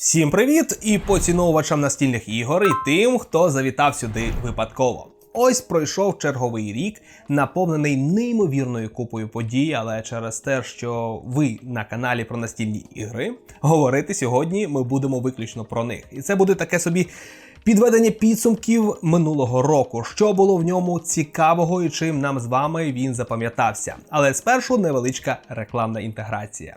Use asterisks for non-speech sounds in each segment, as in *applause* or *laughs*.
Всім привіт і поціновувачам настільних ігор, і тим, хто завітав сюди випадково. Ось пройшов черговий рік, наповнений неймовірною купою подій, але через те, що ви на каналі про настільні ігри, говорити сьогодні ми будемо виключно про них. І це буде таке собі підведення підсумків минулого року, що було в ньому цікавого і чим нам з вами він запам'ятався. Але спершу невеличка рекламна інтеграція.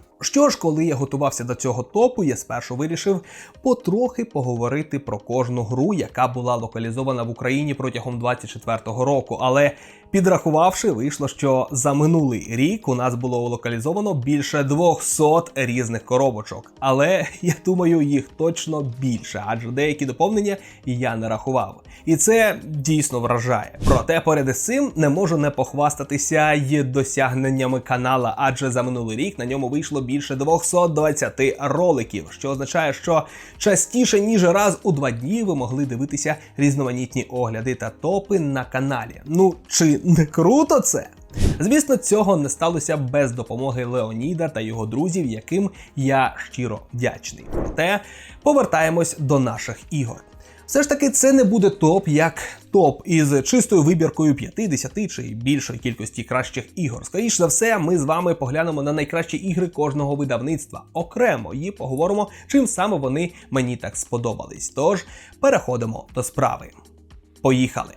Що ж, коли я готувався до цього топу, я спершу вирішив потрохи поговорити про кожну гру, яка була локалізована в Україні протягом 24-го року. Але підрахувавши, вийшло, що за минулий рік у нас було локалізовано більше 200 різних коробочок. Але *laughs* я думаю, їх точно більше, адже деякі доповнення я не рахував. І це дійсно вражає. Проте поряд із цим не можу не похвастатися й досягненнями канала, адже за минулий рік на ньому вийшло більше 220 роликів, що означає, що частіше ніж раз у два дні ви могли дивитися різноманітні огляди та топи на каналі. Ну чи не круто це? Звісно, цього не сталося без допомоги Леоніда та його друзів, яким я щиро вдячний. Проте повертаємось до наших ігор. Все ж таки, це не буде топ як топ із чистою вибіркою 50 чи більшої кількості кращих ігор. Скоріше за все, ми з вами поглянемо на найкращі ігри кожного видавництва окремо і поговоримо, чим саме вони мені так сподобались. Тож переходимо до справи. Поїхали!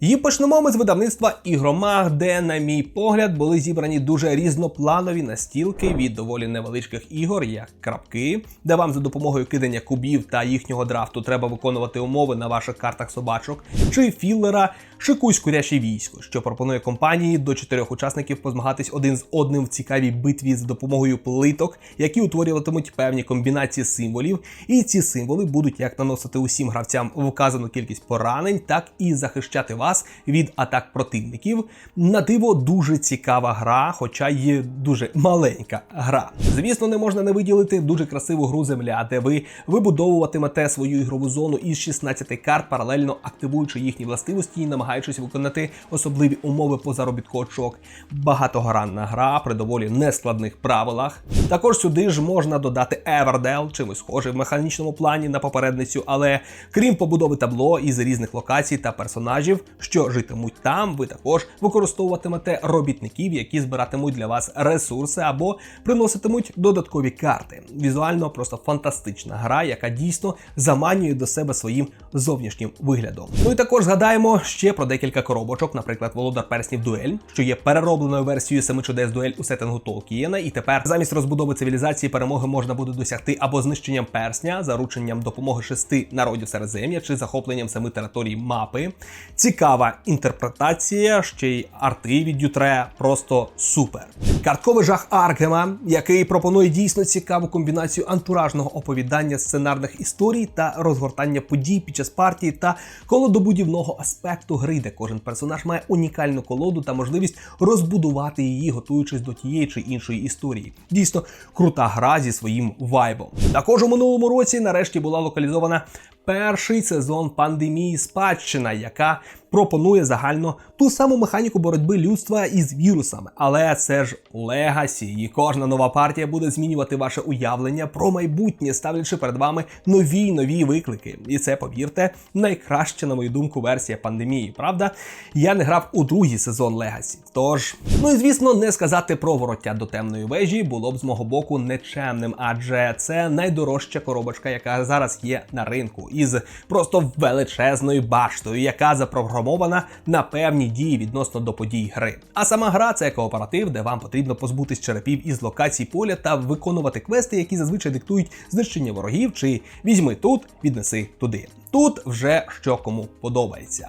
І почнемо ми з видавництва ігромах, де, на мій погляд, були зібрані дуже різнопланові настілки від доволі невеличких ігор, як крапки, де вам за допомогою кидання кубів та їхнього драфту треба виконувати умови на ваших картах собачок, чи філлера Шикусь куряче військо, що пропонує компанії до чотирьох учасників позмагатись один з одним в цікавій битві за допомогою плиток, які утворюватимуть певні комбінації символів, і ці символи будуть як наносити усім гравцям вказану кількість поранень, так і захищати вас від атак противників. На диво дуже цікава гра, хоча й дуже маленька гра. Звісно, не можна не виділити дуже красиву гру земля, де ви вибудовуватимете свою ігрову зону із 16 карт, паралельно активуючи їхні властивості і намагаючись виконати особливі умови по заробітку очок. Багатогранна гра при доволі нескладних правилах. Також сюди ж можна додати Everdell, чимось схожий в механічному плані на попередницю, але крім побудови табло із різних локацій та персонажів, що житимуть там, ви також використовуватимете робітників, які збиратимуть для вас ресурси або приноситимуть додаткові карти. Візуально просто фантастична гра, яка дійсно заманює до себе своїм зовнішнім виглядом. Ну і також згадаємо ще про декілька коробочок, наприклад, Володар Перснів Дуель, що є переробленою версією семи чудес дуель у сеттингу Толкієна, і тепер замість розбудови цивілізації перемоги можна буде досягти або знищенням персня, зарученням допомоги шести народів Середзем'я чи захопленням семи територій мапи. Цікава інтерпретація, ще й арти від Дютре, просто супер. Картковий жах Аркема, який пропонує дійсно цікаву комбінацію антуражного оповідання сценарних історій та розгортання подій під час партії та колодобудівного аспекту гри, де кожен персонаж має унікальну колоду та можливість розбудувати її, готуючись до тієї чи іншої історії. Дійсно крута гра зі своїм вайбом. Також у минулому році нарешті була локалізована перший сезон пандемії спадщина, яка пропонує загально ту саму механіку боротьби людства із вірусами. Але це ж легасі, і кожна нова партія буде змінювати ваше уявлення про майбутнє, ставлячи перед вами нові й нові виклики. І це, повірте, найкраща, на мою думку, версія пандемії. Правда, я не грав у другий сезон Легасі. Тож, ну і звісно, не сказати про вороття до темної вежі було б з мого боку нечемним, адже це найдорожча коробочка, яка зараз є на ринку, із просто величезною баштою, яка запрограмована на певні дії відносно до подій гри. А сама гра це кооператив, де вам потрібно позбутись черепів із локацій поля та виконувати квести, які зазвичай диктують знищення ворогів, чи візьми тут, віднеси туди. Тут вже що кому подобається.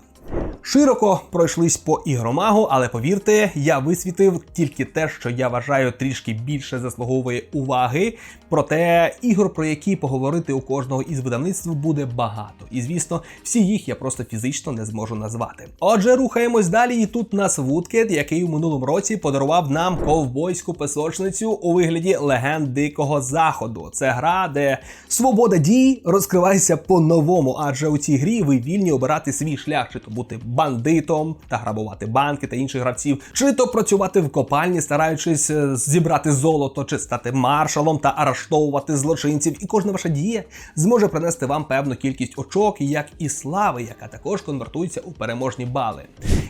Широко пройшлись по ігромагу, але повірте, я висвітив тільки те, що я вважаю трішки більше заслуговує уваги. Проте ігор, про які поговорити у кожного із видавництв, буде багато. І звісно, всі їх я просто фізично не зможу назвати. Отже, рухаємось далі. І тут нас Вудкет, який у минулому році подарував нам ковбойську песочницю у вигляді легенд Дикого Заходу. Це гра, де свобода дій розкривається по-новому, адже у цій грі ви вільні обирати свій шлях, чи то бути бандитом та грабувати банки та інших гравців, чи то працювати в копальні, стараючись е, зібрати золото, чи стати маршалом та арештовувати злочинців. І кожна ваша дія зможе принести вам певну кількість очок, як і слави, яка також конвертується у переможні бали.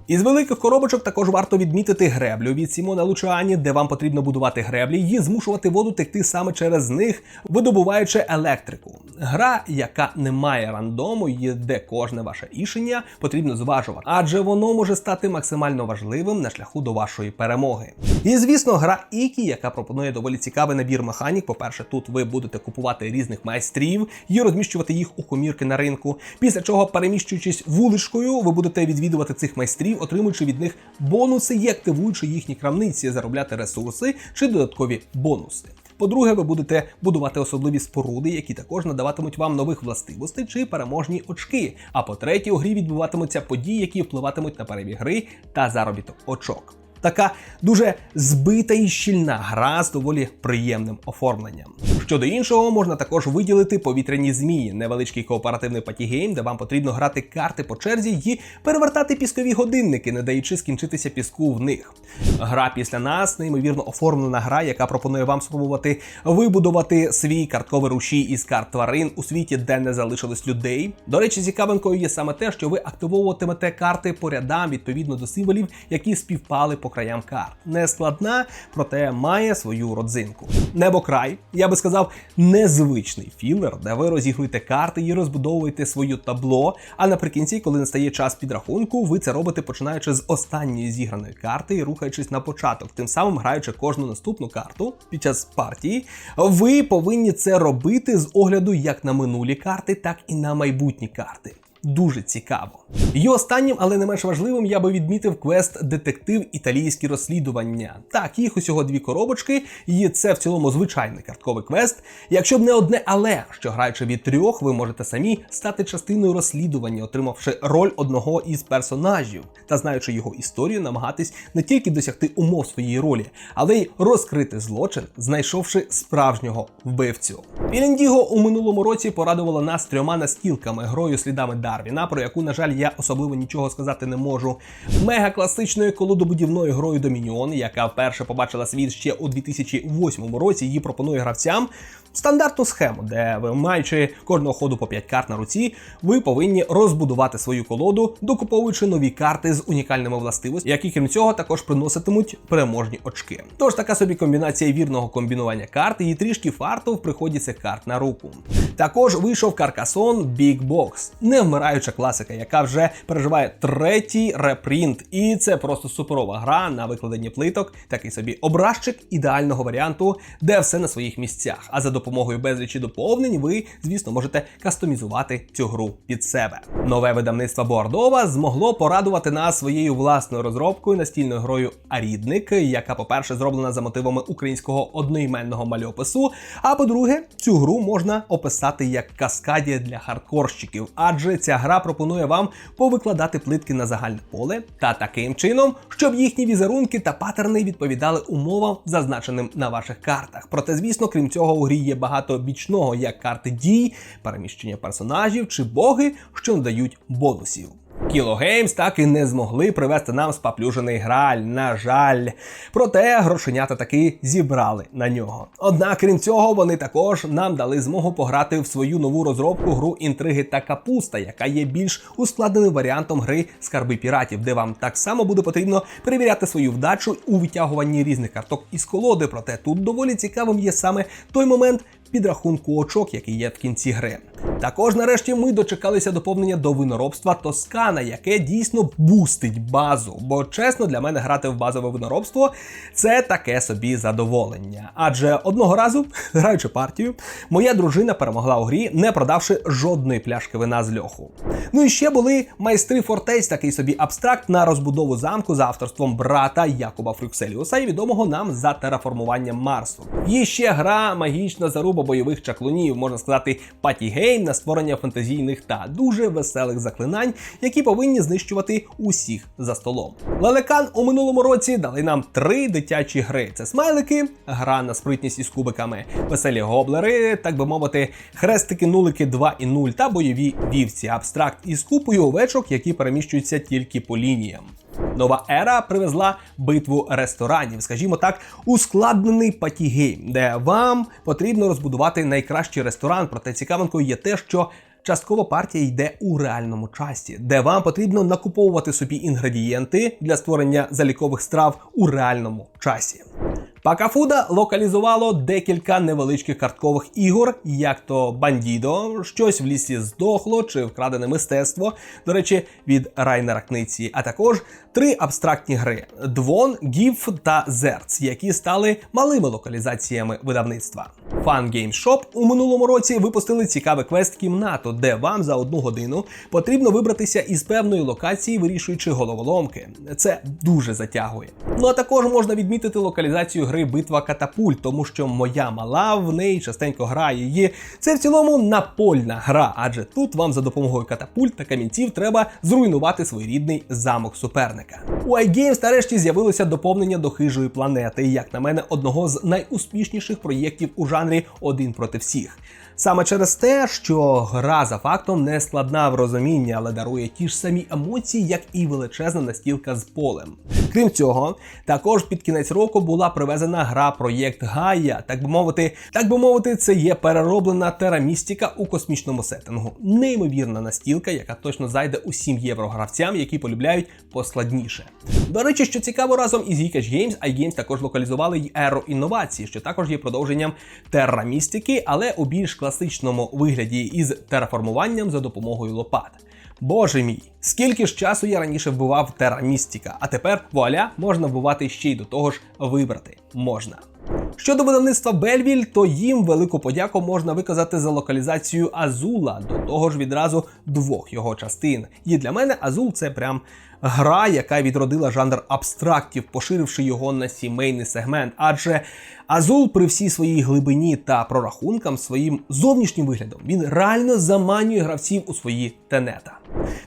Із великих коробочок також варто відмітити греблю від Сімона Лучані, де вам потрібно будувати греблі і змушувати воду текти саме через них, видобуваючи електрику. Гра, яка не має рандому, і де кожне ваше рішення потрібно зважувати, адже воно може стати максимально важливим на шляху до вашої перемоги. І звісно, гра Ікі, яка пропонує доволі цікавий набір механік. По-перше, тут ви будете купувати різних майстрів і розміщувати їх у комірки на ринку. Після чого, переміщуючись вуличкою, ви будете відвідувати цих майстрів, отримуючи від них бонуси і активуючи їхні крамниці, заробляти ресурси чи додаткові бонуси. По-друге, ви будете будувати особливі споруди, які також надаватимуть вам нових властивостей чи переможні очки. А по-третє, у грі відбуватимуться події, які впливатимуть на перебіг гри та заробіток очок. Така дуже збита і щільна гра з доволі приємним оформленням. Щодо іншого, можна також виділити повітряні змії, невеличкий кооперативний патігейм, де вам потрібно грати карти по черзі і перевертати піскові годинники, не даючи скінчитися піску в них. Гра після нас неймовірно оформлена гра, яка пропонує вам спробувати вибудувати свій картковий рушій із карт тварин у світі, де не залишилось людей. До речі, цікавинкою є саме те, що ви активовуватимете карти по рядам відповідно до символів, які співпали по краям карт. Не складна, проте має свою родзинку. Небокрай, я би сказав, незвичний філер, де ви розігруєте карти і розбудовуєте свою табло. А наприкінці, коли настає час підрахунку, ви це робите починаючи з останньої зіграної карти і рухаючись на початок, тим самим граючи кожну наступну карту під час партії. Ви повинні це робити з огляду як на минулі карти, так і на майбутні карти. Дуже цікаво. І останнім, але не менш важливим, я би відмітив квест Детектив італійські розслідування. Так, їх усього дві коробочки, і це в цілому звичайний картковий квест. Якщо б не одне, але що граючи від трьох, ви можете самі стати частиною розслідування, отримавши роль одного із персонажів та знаючи його історію, намагатись не тільки досягти умов своєї ролі, але й розкрити злочин, знайшовши справжнього вбивцю. Філіндіго у минулому році порадувала нас трьома настілками грою слідами Дарвіна, про яку, на жаль, я особливо нічого сказати не можу. Мега класичною колодобудівною грою Домініон, яка вперше побачила світ ще у 2008 році, її пропонує гравцям. Стандартну схему, де ви, маючи кожного ходу по 5 карт на руці, ви повинні розбудувати свою колоду, докуповуючи нові карти з унікальними властивостями, які крім цього також приноситимуть переможні очки. Тож така собі комбінація вірного комбінування карт і трішки фарту в приході цих карт на руку. Також вийшов Каркасон Big Box, невмираюча класика, яка вже переживає третій репринт. І це просто суперова гра на викладенні плиток, такий собі образчик ідеального варіанту, де все на своїх місцях. А за допомогою безлічі доповнень ви, звісно, можете кастомізувати цю гру під себе. Нове видавництво Бордова змогло порадувати нас своєю власною розробкою настільною грою Арідник, яка, по-перше, зроблена за мотивами українського одноіменного мальопису. А по-друге, цю гру можна описати як каскадія для хардкорщиків, адже ця гра пропонує вам повикладати плитки на загальне поле та таким чином, щоб їхні візерунки та паттерни відповідали умовам, зазначеним на ваших картах. Проте, звісно, крім цього, у грі є багато бічного, як карти дій, переміщення персонажів чи боги, що надають бонусів. Kilo Games так і не змогли привести нам спаплюжений граль, на жаль. Проте грошенята таки зібрали на нього. Однак, крім цього, вони також нам дали змогу пограти в свою нову розробку гру інтриги та капуста, яка є більш ускладненим варіантом гри скарби піратів, де вам так само буде потрібно перевіряти свою вдачу у витягуванні різних карток із колоди. Проте тут доволі цікавим є саме той момент підрахунку очок, який є в кінці гри. Також нарешті ми дочекалися доповнення до виноробства Тоскана, яке дійсно бустить базу. Бо чесно, для мене грати в базове виноробство це таке собі задоволення. Адже одного разу, *laughs* граючи партію, моя дружина перемогла у грі, не продавши жодної пляшки вина з льоху. Ну і ще були майстри фортець, такий собі абстракт на розбудову замку за авторством брата Якуба Фрюкселіуса і відомого нам за тераформуванням Марсу. Є ще гра магічна заруба бойових чаклунів, можна сказати, патігейм на створення фантазійних та дуже веселих заклинань, які повинні знищувати усіх за столом. Лелекан у минулому році дали нам три дитячі гри: це смайлики, гра на спритність із кубиками, веселі гоблери, так би мовити, хрестики, нулики 2 і 0 та бойові вівці, абстракт із купою овечок, які переміщуються тільки по лініям. Нова ера привезла битву ресторанів, скажімо так, ускладнений патігейм, де вам потрібно розбудувати найкращий ресторан. Проте цікавинкою є те, що часткова партія йде у реальному часі, де вам потрібно накуповувати собі інгредієнти для створення залікових страв у реальному часі. Пакафуда локалізувало декілька невеличких карткових ігор, як то Бандідо, щось в лісі здохло чи вкрадене мистецтво, до речі, від Райнера Книці, а також три абстрактні гри: Двон, Гіф та Зерц, які стали малими локалізаціями видавництва. Fun Game Shop у минулому році випустили цікавий квест кімнату, де вам за одну годину потрібно вибратися із певної локації, вирішуючи головоломки. Це дуже затягує. Ну а також можна відмітити локалізацію гри Битва Катапульт, тому що моя мала в неї частенько грає її. Це в цілому напольна гра, адже тут вам за допомогою катапульт та камінців треба зруйнувати своєрідний замок суперника. У iGames нарешті з'явилося доповнення до хижої планети, як на мене, одного з найуспішніших проєктів у жанрі один проти всіх. Саме через те, що гра за фактом не складна в розумінні, але дарує ті ж самі емоції, як і величезна настілка з полем. Крім цього, також під кінець року була привезена гра проєкт Гая. Так би мовити, так би мовити, це є перероблена терамістика у космічному сеттингу. Неймовірна настілка, яка точно зайде усім єврогравцям, які полюбляють поскладніше. До речі, що цікаво, разом із Geekage Games, iGames також локалізували й Aero інновації, що також є продовженням террамістики, але у більш класичному вигляді із тераформуванням за допомогою лопат. Боже мій, скільки ж часу я раніше вбивав терамістика, а тепер вуаля можна вбивати ще й до того ж вибрати можна. Щодо видавництва Бельвіль, то їм велику подяку можна виказати за локалізацію Азула, до того ж відразу двох його частин. І для мене Азул це прям гра, яка відродила жанр абстрактів, поширивши його на сімейний сегмент. Адже Азул при всій своїй глибині та прорахункам своїм зовнішнім виглядом він реально заманює гравців у свої тенета.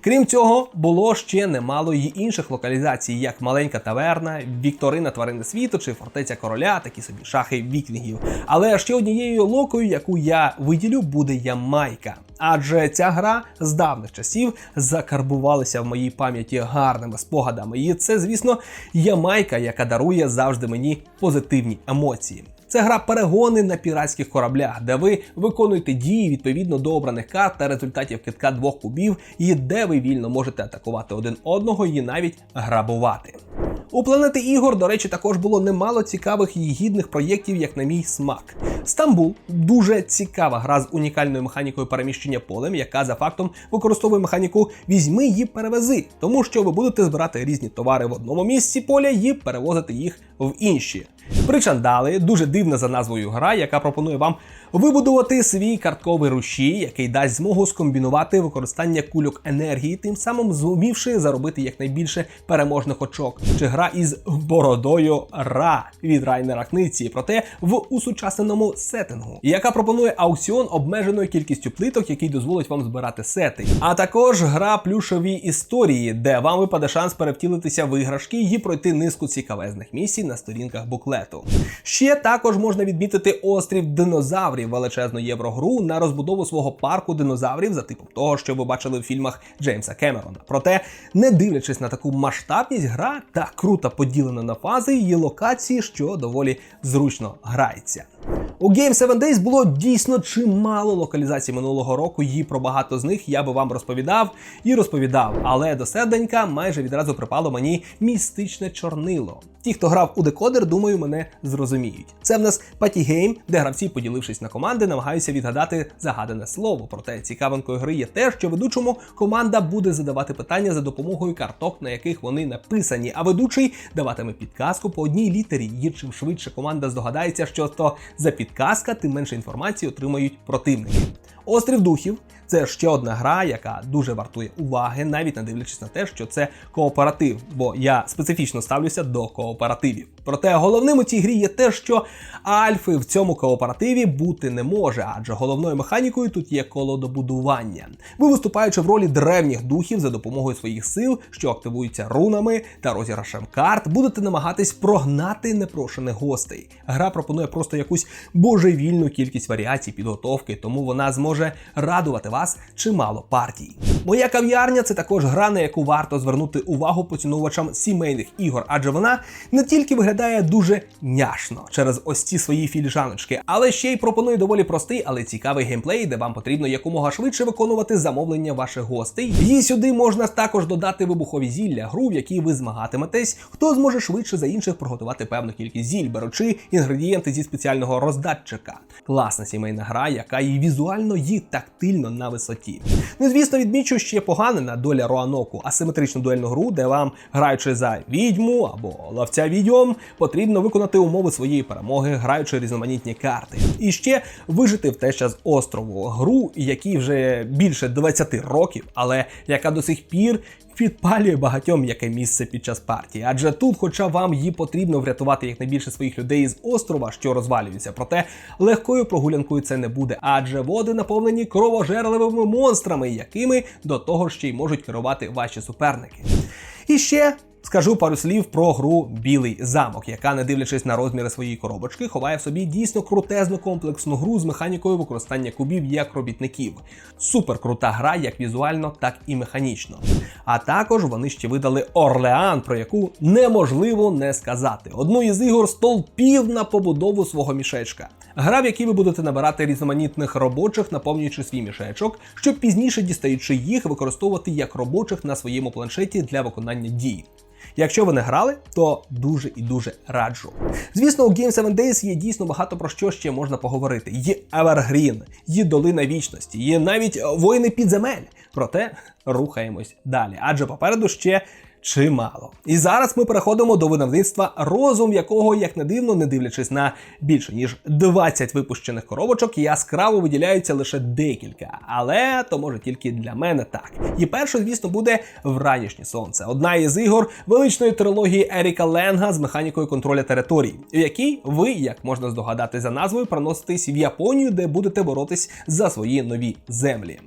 Крім цього, було ще немало й інших локалізацій, як маленька таверна, Вікторина тварини світу чи фортеця короля, такі собі шахи вікінгів. Але ще однією локою, яку я виділю, буде Ямайка. Адже ця гра з давних часів закарбувалася в моїй пам'яті гарними спогадами. І це, звісно, Ямайка, яка дарує завжди мені позитивні емоції. Це гра перегони на піратських кораблях, де ви виконуєте дії відповідно до обраних карт та результатів китка двох кубів, і де ви вільно можете атакувати один одного і навіть грабувати. У планети ігор, до речі, також було немало цікавих і гідних проєктів, як на мій смак. Стамбул дуже цікава гра з унікальною механікою переміщення полем, яка за фактом використовує механіку візьми її перевези, тому що ви будете збирати різні товари в одному місці поля і перевозити їх в інші. Причандали дуже дивна за назвою гра, яка пропонує вам вибудувати свій картковий рушій, який дасть змогу скомбінувати використання кульок енергії, тим самим зумівши заробити якнайбільше переможних очок. Чи гра із бородою Ра від Райнера Книці, проте в усучасненому сеттингу, яка пропонує аукціон обмеженою кількістю плиток, який дозволить вам збирати сети. А також гра плюшові історії, де вам випаде шанс перевтілитися в іграшки і пройти низку цікавезних місій на сторінках буклету. Ще також можна відмітити острів динозаврів, величезну єврогру на розбудову свого парку динозаврів за типом того, що ви бачили в фільмах Джеймса Кемерона. Проте, не дивлячись на таку масштабність, гра та круто поділена на фази її локації, що доволі зручно грається. У Game 7 Days було дійсно чимало локалізацій минулого року, і про багато з них я би вам розповідав і розповідав. Але до серденька майже відразу припало мені містичне чорнило. Ті, хто грав у декодер, думаю, мене зрозуміють. Це в нас патігейм, де гравці, поділившись на команди, намагаються відгадати загадане слово. Проте цікавинкою гри є те, що ведучому команда буде задавати питання за допомогою карток, на яких вони написані. А ведучий даватиме підказку по одній літері. І чим швидше команда здогадається, що то за підказка, тим менше інформації отримають противники. Острів духів це ще одна гра, яка дуже вартує уваги, навіть не дивлячись на те, що це кооператив, бо я специфічно ставлюся до кооперативів. Проте головним у цій грі є те, що альфи в цьому кооперативі бути не може, адже головною механікою тут є колодобудування. Ви виступаючи в ролі древніх духів за допомогою своїх сил, що активуються рунами та розіграшем карт, будете намагатись прогнати непрошених гостей. Гра пропонує просто якусь божевільну кількість варіацій підготовки, тому вона зможе радувати вас чимало партій. Моя кав'ярня це також гра, на яку варто звернути увагу поцінувачам сімейних ігор, адже вона не тільки виглядає дуже няшно через ось ці свої філіжаночки, але ще й пропонує доволі простий, але цікавий геймплей, де вам потрібно якомога швидше виконувати замовлення ваших гостей. І сюди можна також додати вибухові зілля, гру, в якій ви змагатиметесь, хто зможе швидше за інших приготувати певну кількість зіль, беручи інгредієнти зі спеціального роздатчика. Класна сімейна гра, яка і візуально, і тактильно на висоті. Ну, звісно, відмічу ще поганена доля Роаноку, асиметричну дуельну гру, де вам, граючи за відьму або ловця відьом, потрібно виконати умови своєї перемоги, граючи різноманітні карти. І ще вижити в те з острову гру, якій вже більше 20 років, але яка до сих пір. Підпалює багатьом яке місце під час партії, адже тут, хоча вам її потрібно врятувати якнайбільше своїх людей з острова, що розвалюється, проте легкою прогулянкою це не буде, адже води наповнені кровожерливими монстрами, якими до того ще й можуть керувати ваші суперники. І ще Скажу пару слів про гру Білий замок, яка, не дивлячись на розміри своєї коробочки, ховає в собі дійсно крутезну комплексну гру з механікою використання кубів як робітників. Супер крута гра, як візуально, так і механічно. А також вони ще видали Орлеан, про яку неможливо не сказати. Одну із ігор столпів на побудову свого мішечка. Гра, в якій ви будете набирати різноманітних робочих, наповнюючи свій мішечок, щоб пізніше дістаючи їх, використовувати як робочих на своєму планшеті для виконання дій. Якщо ви не грали, то дуже і дуже раджу. Звісно, у Game 7 Days є дійсно багато про що ще можна поговорити. Є Evergreen, є Долина Вічності, є навіть воїни підземель. Проте рухаємось далі, адже попереду ще чимало. І зараз ми переходимо до видавництва розум, якого, як не дивно, не дивлячись на більше ніж 20 випущених коробочок, яскраво виділяються лише декілька. Але то може тільки для мене так. І перше, звісно, буде вранішнє сонце. Одна із ігор величної трилогії Еріка Ленга з механікою контроля територій, в якій ви, як можна здогадати за назвою, проноситесь в Японію, де будете боротись за свої нові землі.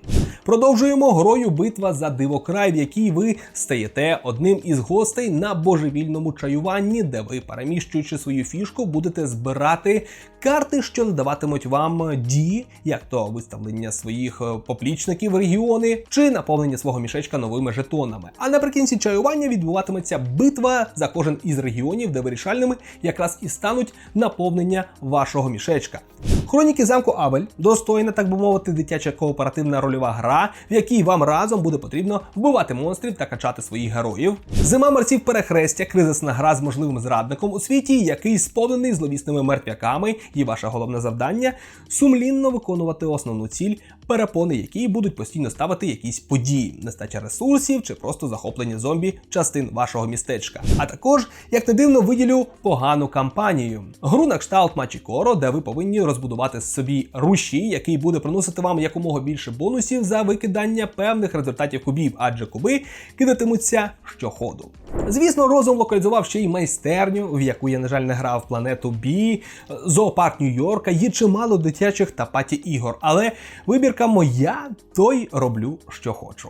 Продовжуємо грою битва за дивокрай, в якій ви стаєте одним із гостей на божевільному чаюванні, де ви, переміщуючи свою фішку, будете збирати карти, що надаватимуть вам дії, як то виставлення своїх е, поплічників в регіони, чи наповнення свого мішечка новими жетонами. А наприкінці чаювання відбуватиметься битва за кожен із регіонів, де вирішальними якраз і стануть наповнення вашого мішечка. Хроніки замку Авель достойна, так би мовити, дитяча кооперативна рольова гра, в якій вам разом буде потрібно вбивати монстрів та качати своїх героїв. Зима мерців перехрестя, кризисна гра з можливим зрадником у світі, який сповнений зловісними мертвяками, і ваше головне завдання сумлінно виконувати основну ціль, перепони якій будуть постійно ставити якісь події, нестача ресурсів чи просто захоплення зомбі частин вашого містечка. А також, як не дивно, виділю погану кампанію. Гру на кшталт Мачікоро, де ви повинні розбудувати собі руші, який буде приносити вам якомога більше бонусів за викидання певних результатів кубів, адже куби кидатимуться щоходу. Звісно, розум локалізував ще й майстерню, в яку я, на жаль, не грав планету Бі, зоопарк Нью-Йорка, є чимало дитячих та паті ігор, але вибірка моя, то й роблю, що хочу.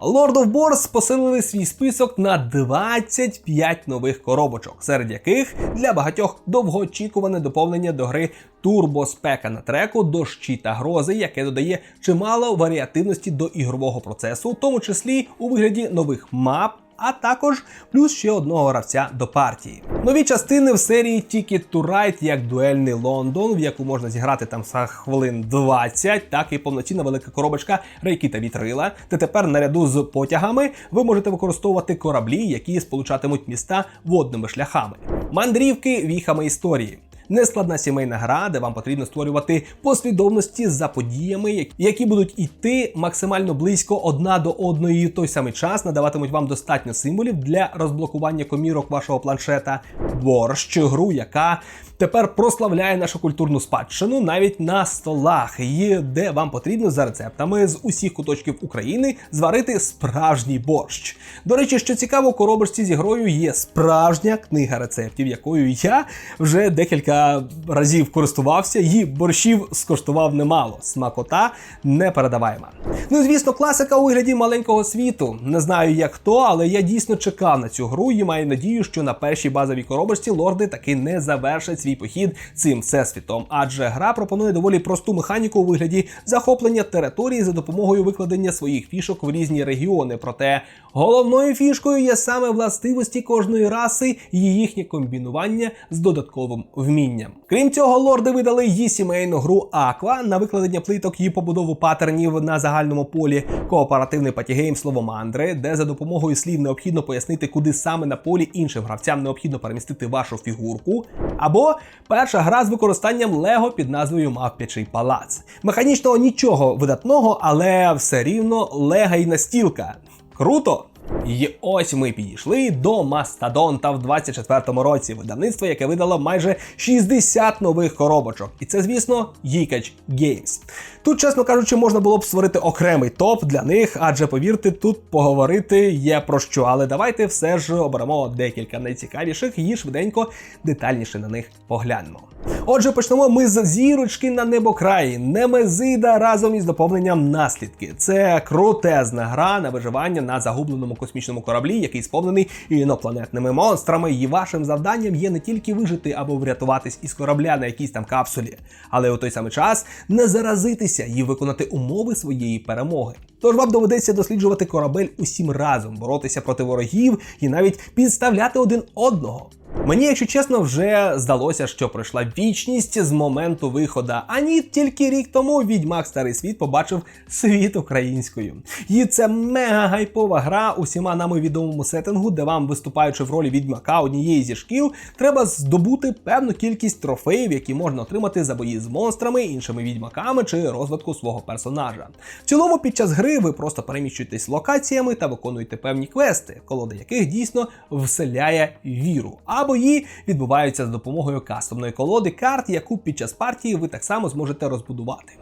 Lord of Boars посилили свій список на 25 нових коробочок, серед яких для багатьох довгоочікуване доповнення до гри турбоспека на треку дощі та грози, яке додає чимало варіативності до ігрового процесу, в тому числі у вигляді нових мап а також плюс ще одного гравця до партії. Нові частини в серії Ticket to Ride як дуельний Лондон, в яку можна зіграти там за хвилин 20, так і повноцінна велика коробочка рейки та вітрила. Та тепер наряду з потягами ви можете використовувати кораблі, які сполучатимуть міста водними шляхами. Мандрівки віхами історії. Нескладна сімейна гра, де вам потрібно створювати послідовності за подіями, які будуть іти максимально близько одна до одної. Той самий час надаватимуть вам достатньо символів для розблокування комірок вашого планшета. Борщ, гру, яка тепер прославляє нашу культурну спадщину навіть на столах, і де вам потрібно за рецептами з усіх куточків України зварити справжній борщ. До речі, що цікаво, у коробочці зі грою є справжня книга рецептів, якою я вже декілька разів користувався, і борщів скоштував немало. Смакота непередаваєма. Ну звісно, класика у вигляді маленького світу. Не знаю як хто, але я дійсно чекав на цю гру і маю надію, що на першій базовій коробочці лорди таки не завершать свій похід цим всесвітом, адже гра пропонує доволі просту механіку у вигляді захоплення території за допомогою викладення своїх фішок в різні регіони. Проте головною фішкою є саме властивості кожної раси і їхнє комбінування з додатковим вмінням. Крім цього, лорди видали її сімейну гру Аква на викладення плиток і побудову паттернів на загальному полі, кооперативний патігейм Словомандри, де за допомогою слів необхідно пояснити, куди саме на полі іншим гравцям необхідно перемістити вашу фігурку, або перша гра з використанням Лего під назвою Мавпячий палац. Механічного нічого видатного, але все рівно лего й настілка. Круто! І ось ми підійшли до Мастадонта в 24-му році, видавництво, яке видало майже 60 нових коробочок. І це, звісно, Geekage Games. Тут, чесно кажучи, можна було б створити окремий топ для них, адже повірте, тут поговорити є про що. Але давайте все ж оберемо декілька найцікавіших і швиденько детальніше на них поглянемо. Отже, почнемо ми з зірочки на небокраї, Немезида разом із доповненням наслідки. Це крутезна гра на виживання на загубленому космічному кораблі, який сповнений інопланетними монстрами. І вашим завданням є не тільки вижити або врятуватись із корабля на якійсь там капсулі, але у той самий час не заразитися і виконати умови своєї перемоги. Тож вам доведеться досліджувати корабель усім разом, боротися проти ворогів і навіть підставляти один одного. Мені, якщо чесно, вже здалося, що пройшла вічність з моменту виходу. А ні, тільки рік тому відьмак Старий Світ побачив світ українською. І це мега гайпова гра усіма нами відомому сеттингу, де вам, виступаючи в ролі відьмака однієї зі шкіл, треба здобути певну кількість трофеїв, які можна отримати за бої з монстрами, іншими відьмаками чи розвитку свого персонажа. В цілому, під час гри ви просто переміщуєтесь локаціями та виконуєте певні квести, колода яких дійсно вселяє віру. А бої відбуваються за допомогою кастомної колоди карт, яку під час партії ви так само зможете розбудувати.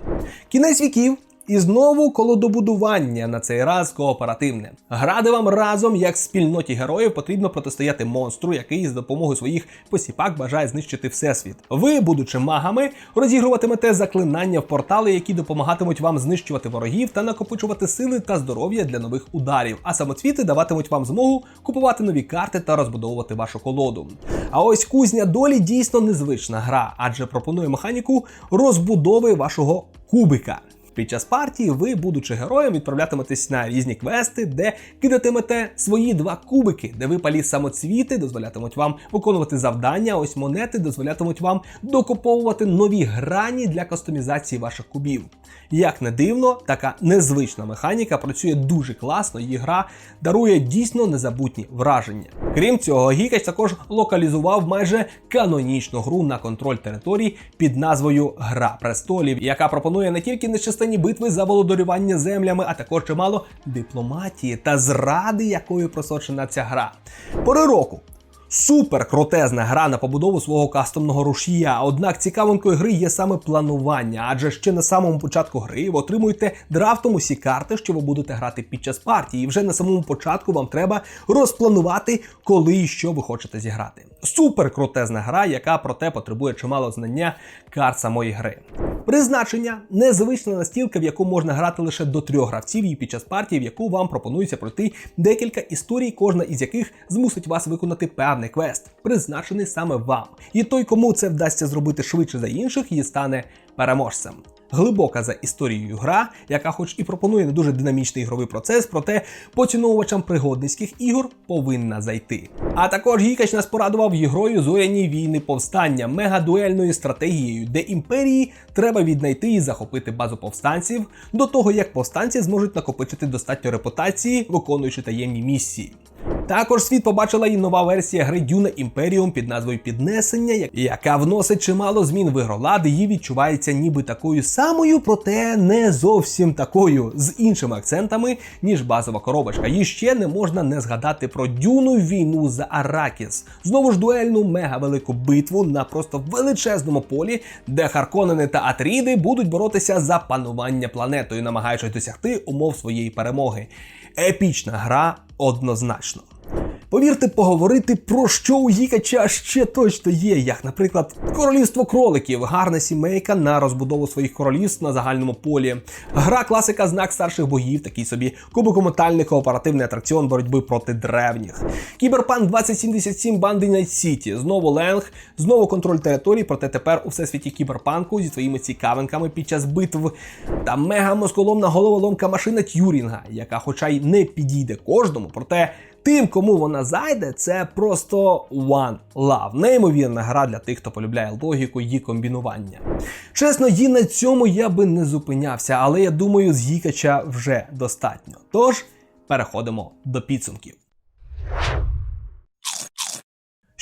Кінець віків. І знову колодобудування на цей раз кооперативне. Гради вам разом, як спільноті героїв, потрібно протистояти монстру, який з допомогою своїх посіпак бажає знищити всесвіт. Ви, будучи магами, розігруватимете заклинання в портали, які допомагатимуть вам знищувати ворогів та накопичувати сили та здоров'я для нових ударів. А самоцвіти даватимуть вам змогу купувати нові карти та розбудовувати вашу колоду. А ось кузня долі дійсно незвична гра, адже пропонує механіку розбудови вашого кубика. Під час партії ви, будучи героєм, відправлятиметесь на різні квести, де кидатимете свої два кубики, де випалі самоцвіти дозволятимуть вам виконувати завдання. Ось монети дозволятимуть вам докуповувати нові грані для кастомізації ваших кубів. Як не дивно, така незвична механіка працює дуже класно, і гра дарує дійсно незабутні враження. Крім цього, Гікач також локалізував майже канонічну гру на контроль територій під назвою Гра престолів, яка пропонує не тільки нещасливі битви за володарювання землями, а також чимало дипломатії та зради, якою просочена ця гра. Пори року. Супер крутезна гра на побудову свого кастомного рушія. Однак цікавинкою гри є саме планування, адже ще на самому початку гри ви отримуєте драфтом усі карти, що ви будете грати під час партії. І вже на самому початку вам треба розпланувати, коли і що ви хочете зіграти. Супер крутезна гра, яка проте потребує чимало знання карт самої гри. Призначення незвична настілка, в яку можна грати лише до трьох гравців, і під час партії, в яку вам пропонується пройти декілька історій, кожна із яких змусить вас виконати певний квест, призначений саме вам. І той, кому це вдасться зробити швидше за інших, і стане переможцем. Глибока за історією гра, яка, хоч і пропонує не дуже динамічний ігровий процес, проте поціновувачам пригодницьких ігор повинна зайти. А також Гікач нас порадував ігрою Зоряні війни повстання, мегадуельною стратегією, де імперії треба віднайти і захопити базу повстанців до того, як повстанці зможуть накопичити достатньо репутації, виконуючи таємні місії. Також світ побачила і нова версія гри Dune Imperium під назвою Піднесення, яка вносить чимало змін в ігролад, і відчувається ніби такою самою, проте не зовсім такою, з іншими акцентами, ніж базова коробочка. І ще не можна не згадати про Дюну війну за Аракіс. Знову ж дуельну мега велику битву на просто величезному полі, де Харконени та Атріди будуть боротися за панування планетою, намагаючись досягти умов своєї перемоги. Епічна гра однозначно. Повірте, поговорити про що у Гікача ще точно є, як, наприклад, королівство кроликів, гарна сімейка на розбудову своїх королівств на загальному полі. Гра класика знак старших богів, такий собі кубокометальний кооперативний атракціон боротьби проти древніх. Кіберпанк 2077 Банди Night City, знову Ленг, знову контроль територій, проте тепер у всесвіті кіберпанку зі своїми цікавинками під час битв. Та мега головоломка машина Т'юрінга, яка, хоча й не підійде кожному, проте Тим, кому вона зайде, це просто one love. Неймовірна гра для тих, хто полюбляє логіку її комбінування. Чесно, і на цьому я би не зупинявся, але я думаю, з Гікача вже достатньо. Тож переходимо до підсумків.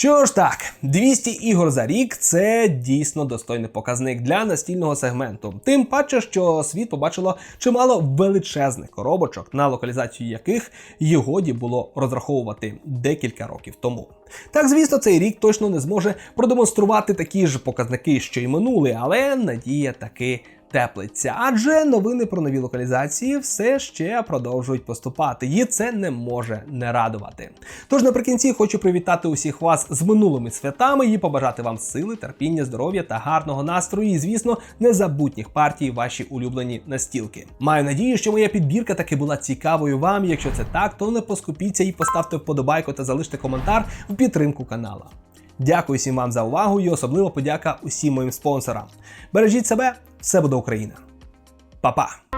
Що ж так, 200 ігор за рік це дійсно достойний показник для настільного сегменту. Тим паче, що світ побачило чимало величезних коробочок, на локалізацію яких й годі було розраховувати декілька років тому. Так, звісно, цей рік точно не зможе продемонструвати такі ж показники, що й минулий, але надія таки теплиться. Адже новини про нові локалізації все ще продовжують поступати, і це не може не радувати. Тож наприкінці хочу привітати усіх вас з минулими святами і побажати вам сили, терпіння, здоров'я та гарного настрою, і звісно, незабутніх партій ваші улюблені настілки. Маю надію, що моя підбірка таки була цікавою вам. Якщо це так, то не поскупіться і поставте вподобайку та залиште коментар в підтримку канала. Дякую всім вам за увагу і особливо подяка усім моїм спонсорам. Бережіть себе, все буде Україна. Па-па!